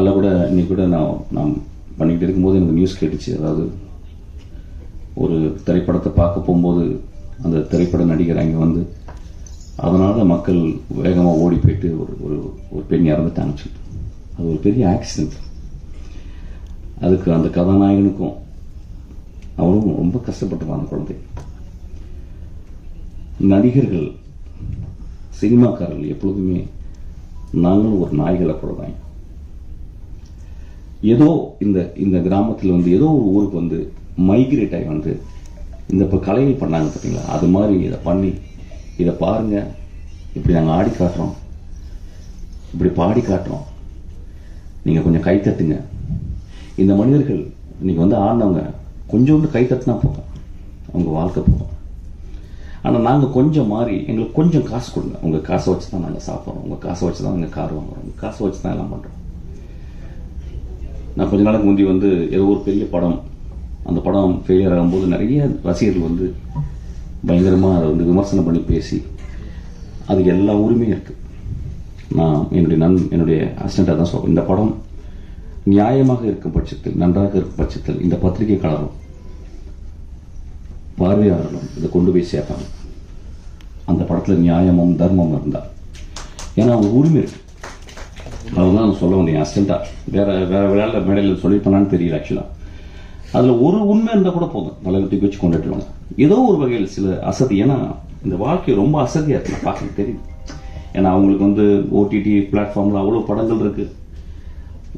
காலைல கூட இன்னைக்கு கூட நான் நான் பண்ணிக்கிட்டு இருக்கும்போது எனக்கு நியூஸ் கேட்டுச்சு. அதாவது ஒரு திரைப்படத்தை பார்க்க போகும்போது அந்த திரைப்பட நடிகர் அங்கே வந்து அதனால் மக்கள் வேகமாக ஓடி போயிட்டு ஒரு ஒரு ஒரு பெண் இறந்துட்டாங்க சொல்லிட்டு அது ஒரு பெரிய ஆக்சிடென்ட் அதுக்கு அந்த கதாநாயகனுக்கும் அவரும் ரொம்ப கஷ்டப்பட்டுவான் அந்த குழந்தை. நடிகர்கள் சினிமாக்காரர்கள் எப்பொழுதுமே நாங்களும் ஒரு நாய்களை போடுறாங்க. ஏதோ இந்த இந்த கிராமத்தில் வந்து ஏதோ ஒரு ஊருக்கு வந்து மைக்ரேட் ஆகி வந்து இந்த இப்போ கலைகள் பண்ணாங்க பார்த்தீங்களா அது மாதிரி இதை பண்ணி இதை பாருங்க. இப்படி நாங்கள் ஆடி காட்டுறோம். இப்படி பாடி காட்டுறோம். நீங்கள் கொஞ்சம் கை தட்டுங்க. இந்த மனிதர்கள் இன்றைக்கி வந்து ஆடினவங்க கொஞ்சோண்டு கை தட்டினா போதும். அவங்க வாழ்க்கை போதும். ஆனால் நாங்கள் கொஞ்சம் மாறி எங்களுக்கு கொஞ்சம் காசு கொடுங்க. உங்கள் காசை வச்சு தான் நாங்கள் சாப்பிட்றோம் உங்கள் காசை வச்சு தான் நாங்கள் கார் வாங்குறோம் உங்கள் காசை வச்சு தான் எல்லாம் பண்ணுறோம் நான் கொஞ்ச நாளுக்கு முந்தி வந்து ஏதோ ஒரு பெரிய படம் அந்த படம் ஃபெயிலியர் ஆகும்போது நிறைய ரசிகர்கள் வந்து பயங்கரமாக அதை வந்து விமர்சனம் பண்ணி பேசி அது எல்லா ஊருமே இருக்குது நான் என்னுடைய நன் என்னுடைய அசிஸ்டண்ட்டாக தான் சொல்றேன். இந்த படம் நியாயமாக இருக்கும் பட்சத்தில் நன்றாக இருக்கும் பட்சத்தில் இந்த பத்திரிகைக்காரரும் பார்வையாளர்களும் இதை கொண்டு போய் சேர்ப்பாங்க. அந்த படத்தில் நியாயமும் தர்மமும் இருந்தால் ஏன்னா அவங்க உரிமை இருக்குது அதுதான் நான் சொல்ல முடியும் அசல்ட்டாக வேற வேற விளையாட மேடையில் சொல்லியிருப்பானான்னு தெரியல ஆக்சுவலாக அதில் ஒரு உண்மை இருந்தால் கூட போதும். தலைவர் தூக்கி வச்சு கொண்டுட்டுருவாங்க. ஏதோ ஒரு வகையில் சில அசதி ஏன்னா இந்த வாழ்க்கை ரொம்ப அசதியாக இருக்கு பார்க்க தெரியுது. ஏன்னா அவங்களுக்கு வந்து ஓடிடி பிளாட்ஃபார்மில் அவ்வளோ படங்கள் இருக்குது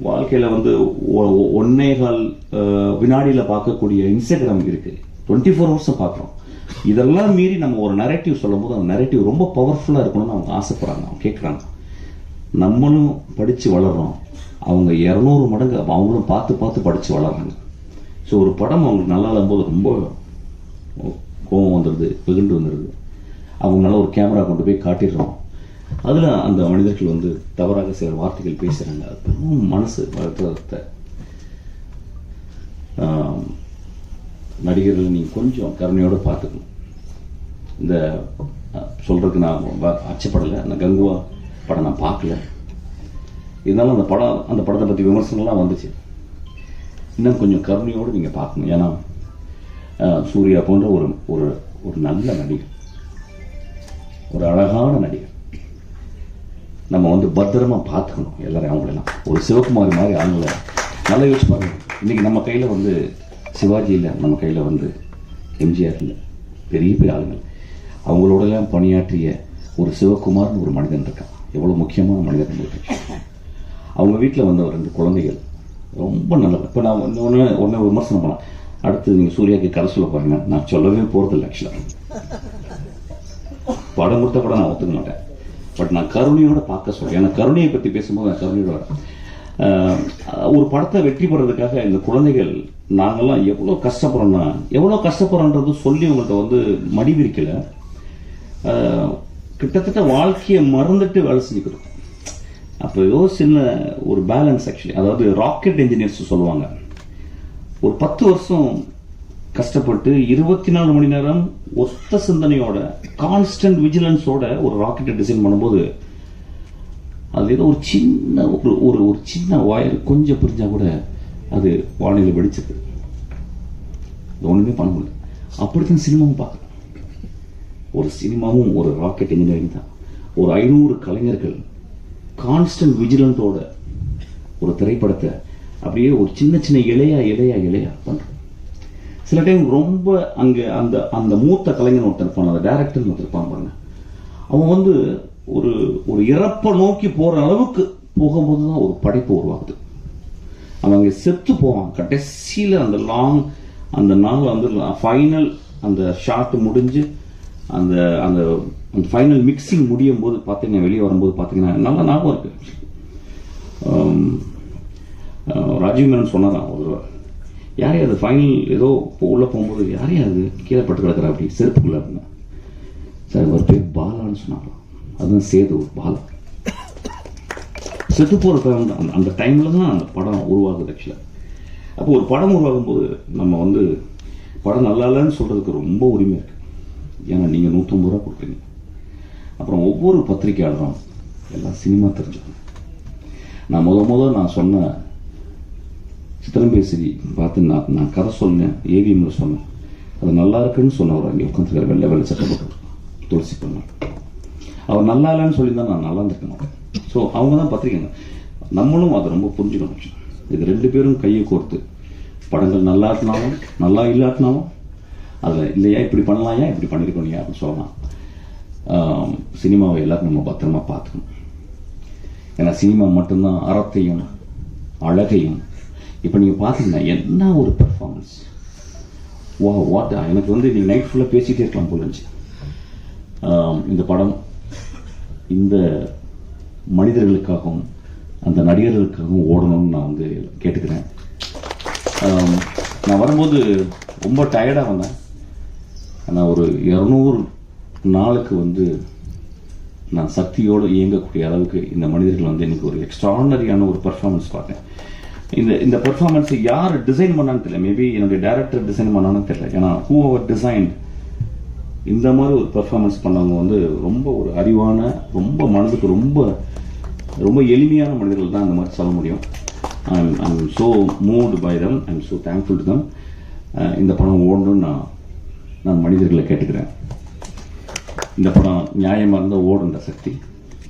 வாழ்க்கையில் வந்து ஒன்னேகால் ஒன்னே கால் வினாடியில் பார்க்கக்கூடிய இன்ஸ்டாகிராம் இருக்குது டுவெண்ட்டி ஃபோர் ஹவர்ஸும் பார்க்குறோம். இதெல்லாம் மீறி நம்ம ஒரு நரேட்டிவ் சொல்லும்போது அந்த நரேட்டிவ் ரொம்ப பவர்ஃபுல்லாக இருக்கணும்னு அவங்க ஆசைப்படுறாங்க அவங்க கேட்குறாங்க நம்மளும் படித்து வளர்கிறோம் அவங்க இரநூறு மடங்கு அவங்களும் பார்த்து பார்த்து படித்து வளர்றாங்க. ஸோ ஒரு படம் அவங்களுக்கு நல்லா இல்லாம்போது ரொம்ப கோபம் வந்துடுது வெகுண்டு வந்துடுது அவங்களால ஒரு கேமரா கொண்டு போய் காட்டிடுறோம். அதில் அந்த மனிதர்கள் வந்து தவறாக சில வார்த்தைகள் பேசுகிறாங்க அது பெரும் மனசு வருத்தத்தை நடிகர்கள் நீங்கள் கொஞ்சம் கருணையோடு பார்த்துக்கணும். இந்த சொல்கிறதுக்கு நான் வ- அச்சப்படலை. அந்த கங்குவா படம் நான் பார்க்கல. இருந்தாலும் அந்த படம் அந்த படத்தை பற்றி விமர்சனம்லாம் வந்துச்சு. இன்னும் கொஞ்சம் கருணையோடு நீங்கள் பார்க்கணும். ஏன்னா சூர்யா போன்ற ஒரு ஒரு ஒரு நல்ல நடிகர். ஒரு அழகான நடிகர். நம்ம வந்து பத்திரமா பார்த்துக்கணும் எல்லாரையும் அவங்களெல்லாம். ஒரு சிவகுமாரி மாதிரி ஆளுங்களை நல்லா யோசிச்சு பாருங்க. இன்றைக்கி நம்ம கையில் வந்து சிவாஜி இல்லை நம்ம கையில் வந்து எம்ஜிஆர் இல்லை. பெரிய பெரிய ஆளுங்கள் அவங்களோடலாம் பணியாற்றிய ஒரு சிவகுமார்னு ஒரு மனிதன் இருக்கான். எவ்வளோ முக்கியமான மனிதன் இருக்கு அவங்க வீட்டில் வந்த ஒரு ரெண்டு குழந்தைகள். ரொம்ப நல்லவர் இப்போ நான் ஒன்று ஒன்று ஒன்று விமர்சனம் பண்ணேன் அடுத்து நீங்கள் சூர்யாவுக்கு கதை சொல்ல போறீங்க நான் சொல்லவே போகிறதில்ல ஆக்சுவலாக படம் கொடுத்த கூட நான் ஒத்துக்க மாட்டேன். பட் நான் கருணையோட பார்க்க சொல்கிறேன் ஏன்னா கருணையை பற்றி பேசும்போது நான் கருணையோட வரேன். ஒரு படத்தை வெற்றி பெறதுக்காக இந்த குழந்தைகள் நாங்கெல்லாம் எவ்வளோ கஷ்டப்படுறோம்னா எவ்வளோ கஷ்டப்படுறோன்றது சொல்லி உங்கள்கிட்ட வந்து மடி விரிக்கலை கிட்டத்தட்ட வாழ்க்கையை மறந்துட்டு வேலை செஞ்சுக்கிறோம் அப்போ ஏதோ சின்ன ஒரு பேலன்ஸ் ஆக்சுவலி அதாவது ராக்கெட் இன்ஜினியர்ஸ் சொல்லுவாங்க. ஒரு பத்து வருஷம் கஷ்டப்பட்டு இருபத்தி நாலு மணி நேரம் ஒத்த சிந்தனையோட கான்ஸ்டன்ட் விஜிலன்ஸோட ஒரு ராக்கெட்டை டிசைன் பண்ணும்போது அது ஏதோ ஒரு சின்ன ஒரு ஒரு ஒரு சின்ன ஒயர் கொஞ்சம் பிரிஞ்சா கூட அது வானிலை வெடிச்சது. இது ஒன்றுமே பண்ண முடியல. அப்படித்தான் சினிமாவும் பார்க்குறேன் ஒரு சினிமாவும் ஒரு ராக்கெட் இன்ஜினியரிங் தான். ஒரு ஐநூறு கலைஞர்கள் கான்ஸ்டன்ட் விஜிலண்டோட ஒரு திரைப்படத்தை அப்படியே ஒரு சின்ன சின்ன இலையா இலையா இலையா பண்ணுறோம் சில டைம் ரொம்ப அங்கே அந்த அந்த மூத்த கலைஞன் ஒருத்தன் இருப்பான் அந்த டேரக்டர் ஒருத்தர் இருப்பான் பாருங்க. அவன் வந்து ஒரு ஒரு இறப்பை நோக்கி போகிற அளவுக்கு போகும்போது தான் ஒரு படைப்பு உருவாகுது. அவன் அங்கே செத்து போவான். கடைசியில் அந்த லாங் அந்த நாள் வந்து ஃபைனல் அந்த ஷாட் முடிஞ்சு அந்த அந்த அந்த ஃபைனல் மிக்சிங் முடியும் போது பார்த்தீங்கன்னா வெளியே வரும்போது பார்த்தீங்கன்னா நல்லா ஞாபகம் இருக்கு. ராஜீவ் மேனன் சொன்னதான் ஒரு தடவை. யாரையும் அது ஃபைனல் ஏதோ இப்போ போகும்போது யாரையும் அது கீழே பட்டு கிடக்குற அப்படி செருப்புக்குள்ள அப்படின்னா? சார் ஒரு பேர் பாலான்னு சொன்னாங்களாம் அதுதான் சேது ஒரு பாலா. செத்து போகிற அந்த அந்த- அந்த டைமில் தான் அந்த படம் உருவாகுது ஆக்சுவலாக அப்போ ஒரு படம் உருவாகும் போது நம்ம வந்து படம் நல்லா இல்லைன்னு சொல்கிறதுக்கு ரொம்ப உரிமை இருக்குது ஏன்னா நீங்கள் நூற்றம்பது ரூபா கொடுக்குறீங்க அப்புறம் ஒவ்வொரு பத்திரிக்கையாளரும் எல்லாம் சினிமா தெரிஞ்சவங்க நான் முத முத நான் சொன்ன சித்திரம்பேசி பார்த்து நான் நான் கதை சொன்னேன் ஏவிஎம்ல சொன்னேன். அது நல்லா இருக்குன்னு சொன்னவர் அங்கே உட்காந்துருக்கார் வெள்ளை வெள்ளை சட்டை போட்டு துளசி பண்ணார் அவர் நல்லா இல்லைன்னு சொல்லி தான் நான் நல்லா இருந்திருக்கேன் ஸோ அவங்க தான் பத்திரிக்கைங்க நம்மளும் அதை ரொம்ப புரிஞ்சுக்கணும். இது ரெண்டு பேரும் கையை கோர்த்து படங்கள் நல்லா இருந்தாலும் நல்லா இல்லாட்டினாலும் அதில் இல்லையா இப்படி பண்ணலாம் ஏன் இப்படி பண்ணியிருக்கோம் அப்படின்னு சொல்லலாம். சினிமாவை எல்லாரும் நம்ம பத்திரமா பார்த்துக்கணும். ஏன்னா சினிமா மட்டும்தான் அறத்தையும் அழகையும் இப்போ நீங்கள் பார்த்தீங்கன்னா என்ன ஒரு பெர்ஃபார்மன்ஸ் வா வாட் எனக்கு வந்து நீங்கள் நைட் ஃபுல்லாக பேசிகிட்டே இருக்கலாம் போல இருந்துச்சு. இந்த படம் இந்த மனிதர்களுக்காகவும் அந்த நடிகர்களுக்காகவும் ஓடணும்னு நான் வந்து கேட்டுக்கிறேன். நான் வரும்போது ரொம்ப டயர்டாக வந்தேன். ஆனால் ஒரு இரநூறு நாளுக்கு வந்து நான் சக்தியோடு இயங்கக்கூடிய அளவுக்கு இந்த மனிதர்கள் வந்து எனக்கு ஒரு எக்ஸ்ட்ரானரியான ஒரு பர்ஃபார்மன்ஸ் பார்த்தேன். இந்த இந்த பெர்ஃபார்மன்ஸை யார் டிசைன் பண்ணான்னு தெரியல. மேபி என்னுடைய டேரக்டர் டிசைன் பண்ணான்னு தெரியல. ஏன்னா ஹூ அவர் டிசைன் இந்த மாதிரி ஒரு பெர்ஃபார்மன்ஸ் பண்ணவங்க வந்து ரொம்ப ஒரு அறிவான ரொம்ப மனதுக்கு ரொம்ப ரொம்ப எளிமையான மனிதர்கள் தான் அந்த மாதிரி சொல்ல முடியும். I'm I'm so moved by them I'm so thankful to them இந்த படம் ஓடணும்னு நான் நான் மனிதர்களை கேட்டுக்கிறேன். இந்த படம் நியாயமாக இருந்தால் ஓடுன்ற சக்தி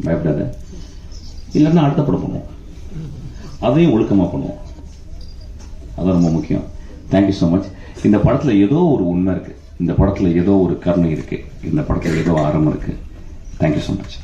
பயப்படாத. இல்லைன்னா அடுத்த படம் பண்ணுவோம். அதையும் ஒழுக்கமாக பண்ணுவோம். அதான் ரொம்ப முக்கியம். தேங்க்யூ ஸோ மச் இந்த படத்தில் ஏதோ ஒரு உண்மை இருக்குது இந்த படத்தில் ஏதோ ஒரு கருணை இருக்குது இந்த படத்தில் ஏதோ ஆரம்பம் இருக்குது தேங்க்யூ ஸோ மச்